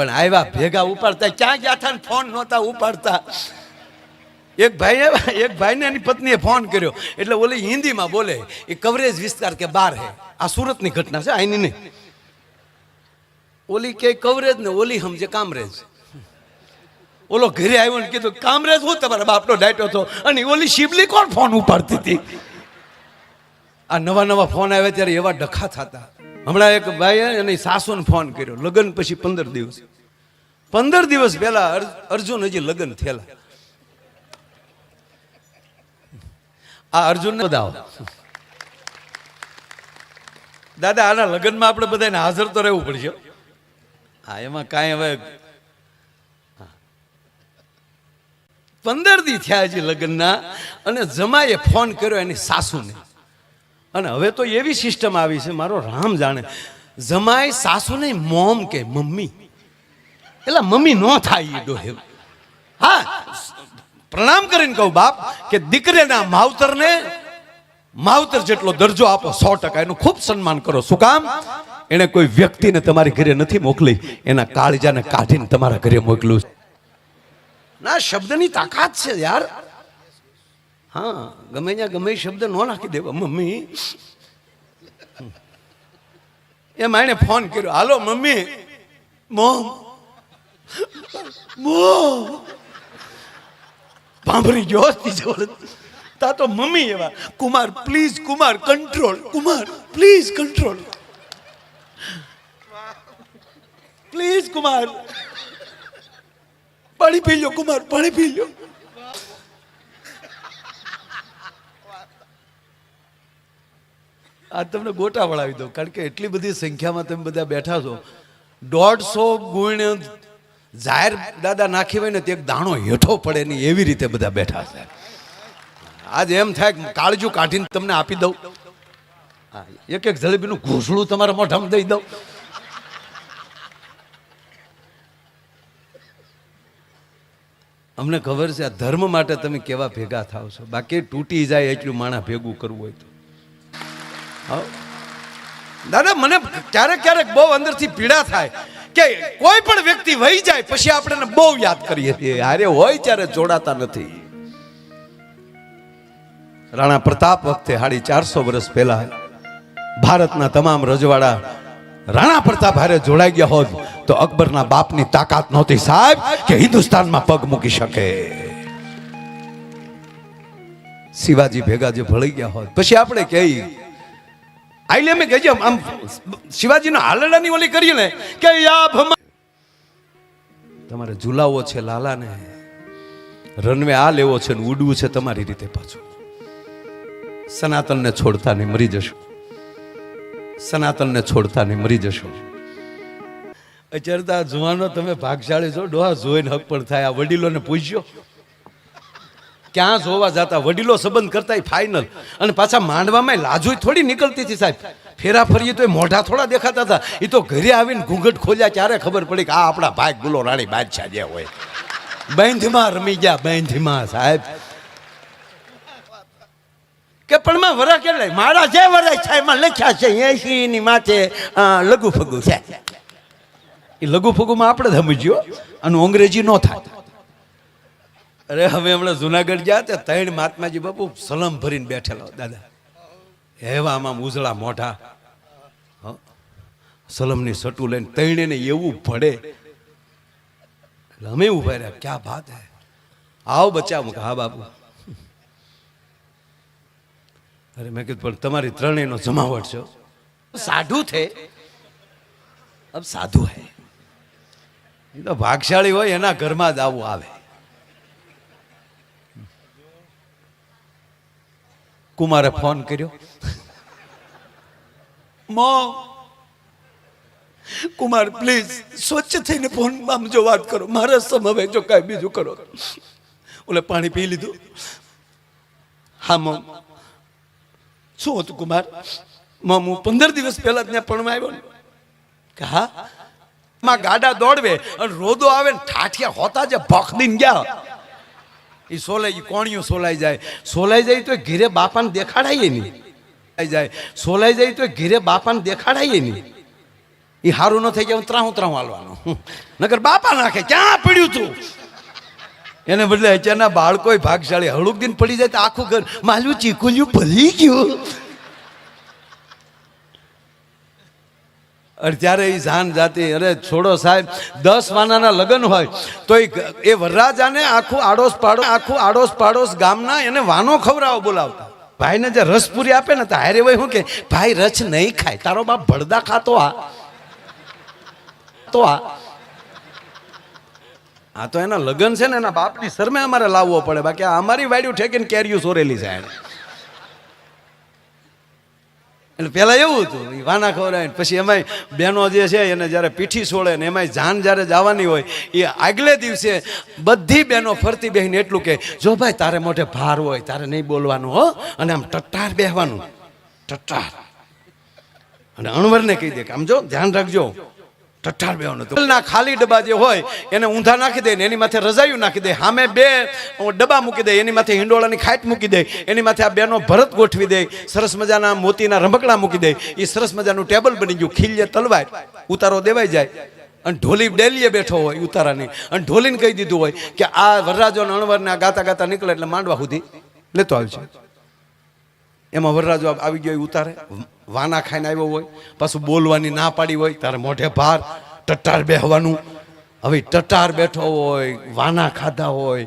પણ આવ્યા ભેગા ઉપાડતા. ક્યાં ગયા હતા ફોન નહોતા ઉપાડતા. એક ભાઈ આવ્યા એક ભાઈને એની પત્નીએ ફોન કર્યો. એટલે ઓલી હિન્દીમાં બોલે, એ કવરેજ વિસ્તાર કે બાર હે. આ સુરતની ઘટના છે આઈની નહીં. ઓલી કે કવરેજ ને ઓલી સમજે કામરેજ. ઓલો ઘરે આવ્યો ને કીધું, કામરેજ હું તમારા બાપનો ડાયટો હતો અને ઓલી શિબલી કોણ ફોન ઉપાડતી હતી? આ નવા નવા ફોન આવ્યા ત્યારે એવા ડખા થતા. હમણાં એક ભાઈએ અને સાસુને ફોન કર્યો, લગ્ન પછી પંદર દિવસ. પંદર દિવસ પહેલા અર- અર્જુન હજી લગ્ન થયેલા. આ અર્જુન બધા દાદા, આના લગ્નમાં આપણે બધાને હાજર તો રહેવું પડશે. હા, એમાં કાંઈ હવે પંદર દી થયા હજી લગ્નના, અને જમાએ ફોન કર્યો એની સાસુને. અને હવે તો એવી સિસ્ટમ આવી છે, મારો રામ જાણે. જમાય સાસુને મોમ કે, મમ્મી એટલે મમ્મી ન થાય એ ડોહે. હા, પ્રણામ કરીને કહું બાપ કે દીકરીના માવતરને માવતર જેટલો દરજ્જો આપો સો ટકા. એનું ખૂબ સન્માન કરો. શું કામ? એણે કોઈ વ્યક્તિને તમારી ઘરે નથી મોકલી. એના કાળજાને કાઢીને તમારા ઘરે મોકલ્યું ના, શબ્દની તાકાત છે યાર. હા, ગમે ત્યાં ગમે શબ્દ ન નાખી દેવા, મમ્મી. એમાં એણે ફોન કર્યો, હાલો, મમ્મી. મોમ ભાંભરી ગયો ત્રીજો તા તો મમ્મી એવા. Kumar please Kumar control Kumar please control please Kumar. પાણી પી લો, કુમાર, પાણી પી લો. આ તમને ગોટા વળાવી દો કારણ કે એટલી બધી સંખ્યામાં તમે બધા બેઠા છો. દોઢસો ગુણ જાહેર દાદા નાખી હોય ને તે એક દાણો હેઠો પડે નહીં એવી રીતે બધા બેઠા છે. આજ એમ થાય કાળજું કાઢીને તમને આપી દઉં. હા, એક એક જલેબીનું ઘૂસડું તમારા મોઢામાં દઈ દઉં. અમને ખબર છે આ ધર્મ માટે તમે કેવા ભેગા થાવ છો. બાકી તૂટી જાય એટલું માણા ભેગું કરવું હોય તો. દાદા, મને ક્યારેક ક્યારેક બહુ અંદરથી પીડા થાય. કે કોઈ પણ વ્યક્તિ વહી જાય, પછી આપણે બહુ યાદ કરીએ. છીએ હારે હોય ત્યારે જોડાતા નથી. રાણા પ્રતાપ વખતે સાડી ચારસો વર્ષ પહેલા ભારતના તમામ રજવાડા રાણા પ્રતાપ હારે જોડાઈ ગયા હોત, તો અકબરના બાપની તાકાત નહોતી સાહેબ કે હિન્દુસ્તાનમાં પગ મૂકી શકે. શિવાજી ભેગા જે ભળી ગયા હોત, પછી આપણે કહીએ આઈલે મેં કહેજે આમ શિવાજીનો હાલડાની ઓલી કરીએ ને, કે યા ભમા તમારે ઝુલાવો છે લાલાને, રનવે આ લેવો છે ને ઉડવું છે તમારી રીતે પાછું. સનાતનને છોડતા નહીં મરી જશો. સનાતનને છોડતા નહીં મરી જશો. અચરતા જુવાનો તમે ભાગશાળી છો, ડોહા જોઈને હક પણ થાય, આ વડીલોને પૂછ્યો. ક્યાં જોવા જતા વડીલો સંબંધ કરતા ફાઇનલ અને પાછા માંડવામાં લાજુ થોડી નીકળતી હતી સાહેબ. ફેરા ફરીએ તો એ મોઢા થોડા દેખાતા હતા. એ તો ઘરે આવીને ઘૂંઘટ ખોલ્યા ત્યારે ખબર પડી કે આ આપણા ભાઈ ગુલો રાણી બાદશાહ જે હોય. બેંધમાં રમી ગયા, બેંધમાં સાહેબ. કે પણ માં વરા કે મારા જે વરાય છે, એમાં લખ્યા છે એસી ની માથે લઘુ ફગુ છે. એ લઘુ ફગુમાં આપણે સમજ્યો અને અંગ્રેજી નો થાય. અરે હવે હમણાં જુનાગઢ ગયા તે ત્રણ મહાત્માજી બાપુ સલમ ભરીને બેઠેલો દાદા. એવામાં ઉજળા મોઢા. હં. સલમની સટુ લઈને તૈણે ને એવું ભડે એટલે અમે ઊભા રહ્યા. ક્યાં ભાત હે? આવ મુક હા બાપુ. અરે મેં કીધું પણ તમારી ત્રણેયનો જમાવટ છો સાધુ થે અબ સાધુ હે. એ તો ભાગશાળી હોય એના ઘરમાં જ આવું આવે. કુમારે ફોન કર્યો. મો, કુમાર પ્લીઝ સ્વચ્છ થઈને ફોન, આમ જો વાત કરો. મારા સમવે જો કાંઈ બીજું કરો. ઓલે પાણી પી લીધું. હા મમ શું હતું કુમાર? મમ પંદર દિવસ પહેલા ત્યાં પણમાં આવ્યો ને. કે હા? માં ગાડા દોડવે અને રોદો આવે ને ઠાઠિયા હોતા જે ભખ દીન ગયા. એ સોલાઈ કોણિયું સોલાઈ જાય. સોલાઈ જાય તો ઘેરે બાપાને દેખાડાય નહીં. જાય. સોલાઈ જાય તો ઘેરે બાપાને દેખાડાય નહીં. એ સારું ન થઈ ગયા ત્રાહું ત્રાહું હાલવાનું. નગર બાપા નાખે, ક્યાં પડ્યું તું? એને બદલે અત્યારના બાળકો ભાગશાળી હળુક દિન પડી જાય તો આખું ઘર માલું ચીકુલ્યું ભલી ગયું. ત્યારે એ જાન જાતી, અરે છોડો સાહેબ, દસ વાનાના લગ્ન હોય, તો એ વરરાજાને આખું આડોશ પાડો, આખું આડોશ પાડોશ ગામના એને વાનો ખવડાવો બોલાવતા. ભાઈને જે રસપુરી આપે ને તો હારે ભાઈ શું કે, ભાઈ રચ નહીં ખાય, તારો બાપ ભડદા ખાતો આ. તો આ. આ તો એના લગ્ન છે ને, એના બાપની શરમે અમારે લાવવો પડે. બાકી અમારી વાડ્યું ઠેકીને કેરીયું સોરેલી છે એણે એટલે પહેલાં એવું હતું એ વાના ખવડાવીને પછી એમાંય બહેનો જે છે એને જ્યારે પીઠી છોડે ને એમાંય જાન જ્યારે જવાની હોય એ આગલે દિવસે બધી બહેનો ફરતી બેહીને એટલું કે, જો ભાઈ તારે મોઢે ભાર હોય, તારે નહીં બોલવાનું, હો. અને આમ ટટ્ટાર બેહવાનું. ટટ્ટાર. અને અણવરને કહી દે કે, આમ જો, ધ્યાન રાખજો. ટટ્ટાર બેવાનું તો ના ખાલી ડબ્બા જે હોય, એને ઊંધા નાખી દે ને એની માથે રજાયું નાખી દે. સામે બે ડબ્બા મૂકી દે, એની માથે હિંડોળાની ખાટ મૂકી દે, એની માથે આ બેનો ભરત ગોઠવી દે, સરસ મજાના મોતીના રમકડા મૂકી દે. એ સરસ મજાનું ટેબલ બની ગયું, ખીલ્ય તલવાય ઉતારો દેવાઈ જાય. અને ઢોલી ડેલીએ બેઠો હોય ઉતારાની. અને ઢોલીને કહી દીધું હોય કે આ વરરાજો અણવરને આ ગાતા ગાતા નીકળે એટલે માંડવા સુધી લેતો આવશે એમાં વરરાજો આવી ગયો ઉતારે. વાના ખાઈને આવ્યો હોય, પાછું બોલવાની ના પાડી હોય, તારે મોઢે ભાર, ટટાર બેહવાનું. હવે ટટાર બેઠો હોય, વાના ખાધા હોય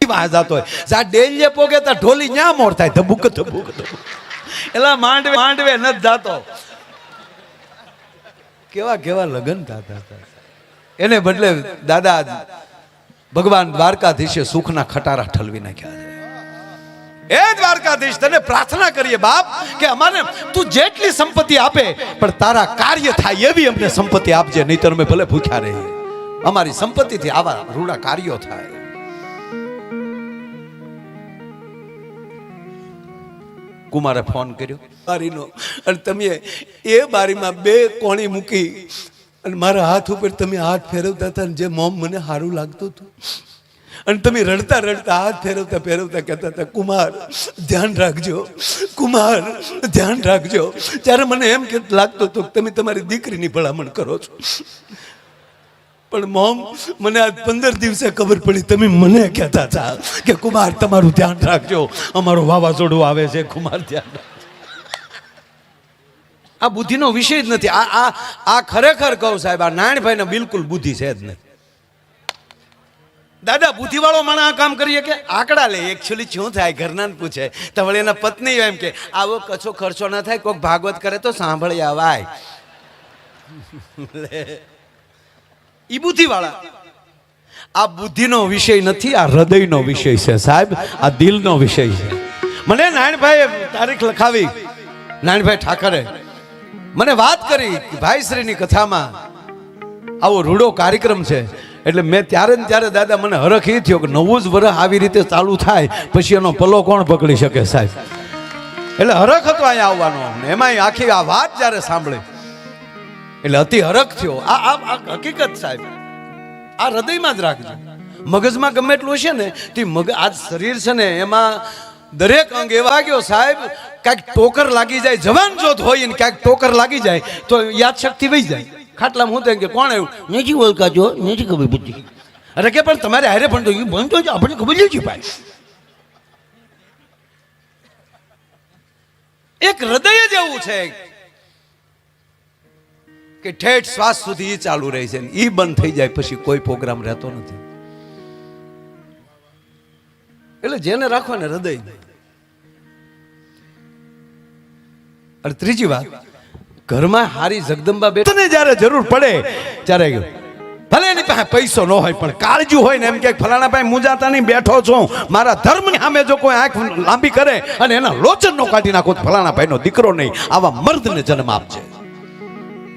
વાહ જાતો હોય. જા ડેલીએ પોગે તો ઢોલી ન્યા મોર થાય? ધબુક ધબુક એલા માંડવે માંડવે ન જાતો. કેવા કેવા લગ્ન થતા એને બદલે દાદા ભગવાન દ્વારકાધીશે સુખના ખટારા ઠલવી નાખ્યા છે. એ દ્વારકાધીશ, તને પ્રાર્થના કરીએ બાપ કે અમારે તું જેટલી સંપત્તિ આપે, પણ તારા કાર્ય થાય એવી અમને સંપત્તિ આપજે, નહીતર અમે ભલે ભૂખ્યા રહીએ. અમારી સંપત્તિથી આવા રૂડા કાર્યો થાય. કુમારે ફોન કર્યો, બારીનો, અને તમે એ બારીમાં બે કોણી મૂકી અને મારા હાથ ઉપર તમે હાથ ફેરવતા હતા જે મોમ મને સારું લાગતું હતું. અને તમે રડતા રડતા હાથ ફેરવતા ફેરવતા કહેતા હતા, કુમાર, ધ્યાન રાખજો, કુમાર, ધ્યાન રાખજો. ત્યારે મને એમ કે લાગતું હતું કે તમે તમારી દીકરીની ભલામણ કરો છો. પણ મોમ, મને આજ પંદર દિવસે ખબર પડી, તમે મને કહેતા હતા કે, કુમાર, તમારું ધ્યાન રાખજો, અમારું વાવાઝોડું આવે છે, કુમાર, ધ્યાન આ બુદ્ધિનો વિષય જ નથી. આ આ આ ખરેખર કહું સાહેબ, આ નારાયણભાઈને બિલકુલ બુદ્ધિ છે જ નહીં દાદા બુદ્ધિવાળો માણસ આ કામ કરીએ કે આંકડા લે એકચ્યુઅલી શું થાય? ઘરનાને પૂછે. તો વળી એના પત્ની એમ કે આવો કછો ખર્ચો ના થાય કોઈક ભાગવત કરે તો સાંભળી આવાય. ઈ બુદ્ધિવાળા. આ બુદ્ધિનો વિષય નથી આ હૃદયનો વિષય છે સાહેબ. આ દિલનો વિષય છે. મને નાયણભાઈ તારીખ લખાવી. નાયણભાઈ ઠાકરે મને વાત કરી ભાઈશ્રીની કથામાં. આવો રૂડો કાર્યક્રમ છે. એટલે મેં ત્યારે ને ત્યારે દાદા મને હરખ એ થયો કે નવું જ વર્ષ આવી રીતે ચાલુ થાય, પછી એનો પલ્લો કોણ પકડી શકે સાહેબ? એટલે હરખ હતો અહીંયા આવવાનો એમાં એમાંય આખી આ વાત જ્યારે સાંભળી, એટલે અતિ હરખ થયો. આ આ હકીકત સાહેબ, આ હૃદયમાં જ રાખજો. મગજમાં ગમે એટલું હશે ને, તે મગ આ શરીર છે ને, એમાં દરેક અંગ એવા ગયો સાહેબ, કાંઈક ટોકર લાગી જાય જવાન જોત હોય ને ક્યાંક ટોકર લાગી જાય, તો યાદ શક્તિ વહી જાય. ખાટલામાં હું થાય કે, કોણ આવ્યું? નથી ઓળખાજો નથી ખબર બુદ્ધિ અરે કે, પણ તમારે હારે પણ તો ભણતો જ આપણે ખબર છે ભાઈ. એક હૃદય જ એવું છે કે ઠેઠ શ્વાસ સુધી એ ચાલુ રહે છે એ બંધ થઈ જાય, પછી કોઈ પ્રોગ્રામ રહેતો નથી. એટલે જેને રાખવાને હૃદય. અને ત્રીજી વાત ઘરમાં હારી જગદંબા બેઠ તને જ્યારે જરૂર પડે ત્યારે ભલે એની પાસે પૈસો ન હોય પણ કાળજી હોય ને એમ કે ફલાણા ભાઈ હું જાતા નહીં બેઠો છું મારા ધર્મની સામે જો કોઈ આંખ લાંબી કરે અને એના લોચન નો કાઢી નાખો ફલાણા ભાઈનો દીકરો નહીં આવા મર્દને જન્મ આપજે.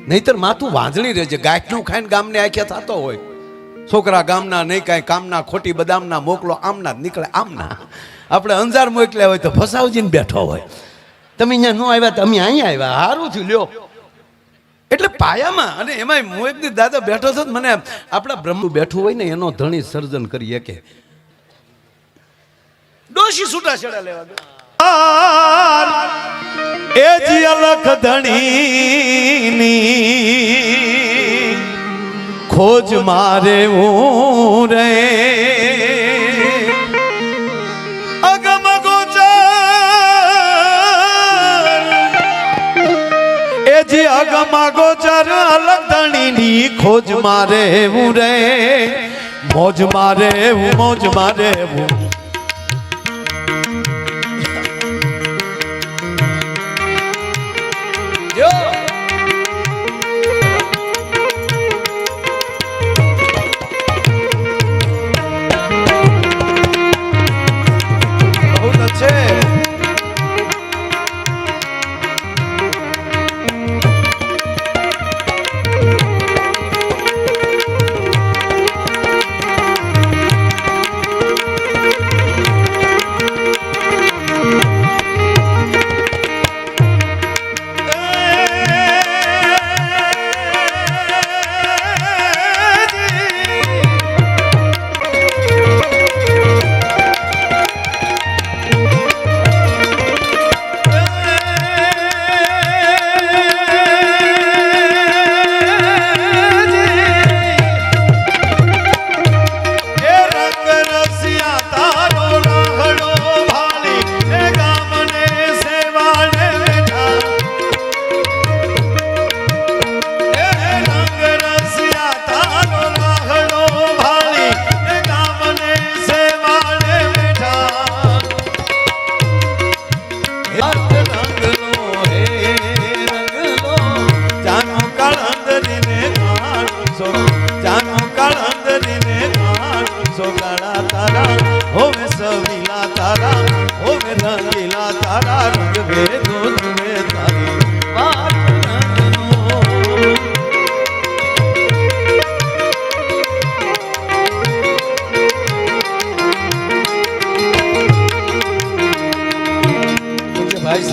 નહીતર માથું વાંજળી રહેજે ગાંઠનું ખાઈને ગામને આખ્યા થતો હોય. છોકરા ગામના નહીં કાંઈ કામના ખોટી બદામના મોકલો આમના જ નીકળે આમના. આપણે અંજાર મોકલ્યા હોય તો ફસાવજીને બેઠો હોય. તમે અહીંયા ન આવ્યા, તમે અહીંયા આવ્યા. સારું થયું, લ્યો. એટલે પાયામાં, અને એમાં એક દાદા બેઠો છો મને આપણા બ્રહ્મ બેઠું હોય ને, એનો ધણી સર્જન કરી કે ડોશી છૂટા છેડા લેવા એ જી અલખ ધણીની, ખોજ મારે હું રે. અગમ ગોચર અલગણીની ખોજ મારે હું રે મોજ મારે હું મોજ મારે હું.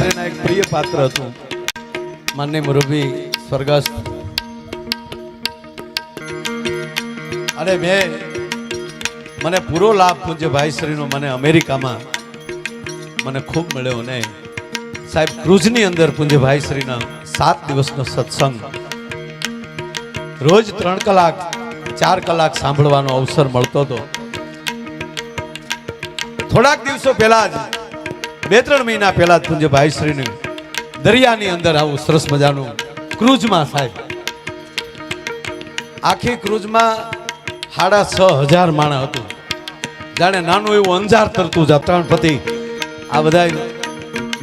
પૂજ્ય એક પ્રિય પાત્ર હતું. માન્ય મુરબી સ્વર્ગસ્થ. અને મેં, મને પૂરો લાભ પૂજ્ય ભાઈશ્રીનો મને અમેરિકામાં મને ખૂબ મળ્યો ને સાહેબ ક્રુઝની અંદર પૂજ્ય ભાઈ શ્રીના સાત દિવસનો સત્સંગ. રોજ ત્રણ કલાક, ચાર કલાક સાંભળવાનો અવસર મળતો હતો. થોડાક દિવસો પહેલા જ બે ત્રણ મહિના પહેલા જ પૂજ્ય ભાઈશ્રીની દરિયાની અંદર આવું સરસ મજાનું ક્રુઝમાં સાહેબ. આખી ક્રુઝમાં સાડા છ હજાર માણા હતું. જાણે નાનું એવું અંજાર તરતું જતાણ પતિ આ બધા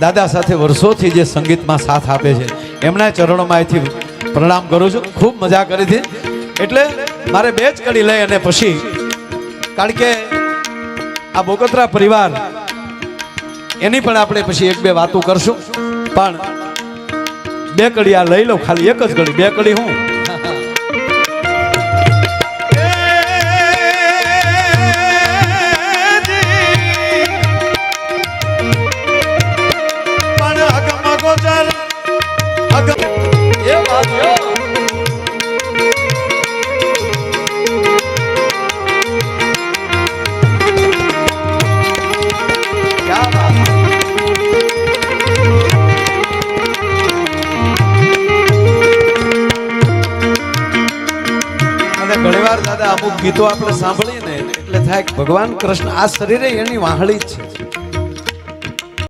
દાદા સાથે વર્ષોથી જે સંગીતમાં સાથ આપે છે, એમના ચરણોમાં અહીંથી પ્રણામ કરું છું. ખૂબ મજા કરી હતી. એટલે મારે બે જ કડી લઈ અને પછી કારણ કે આ બોગતરા પરિવાર એની પણ આપણે પછી એક બે વાતો કરશું. પણ બે કડી આ લઈ લઉં, ખાલી એક જ કડી. બે કડી હું? ગીતો આપણે સાંભળીએ ને એટલે થાય ભગવાન કૃષ્ણ આ શરીરે એની વાહળી જ છે.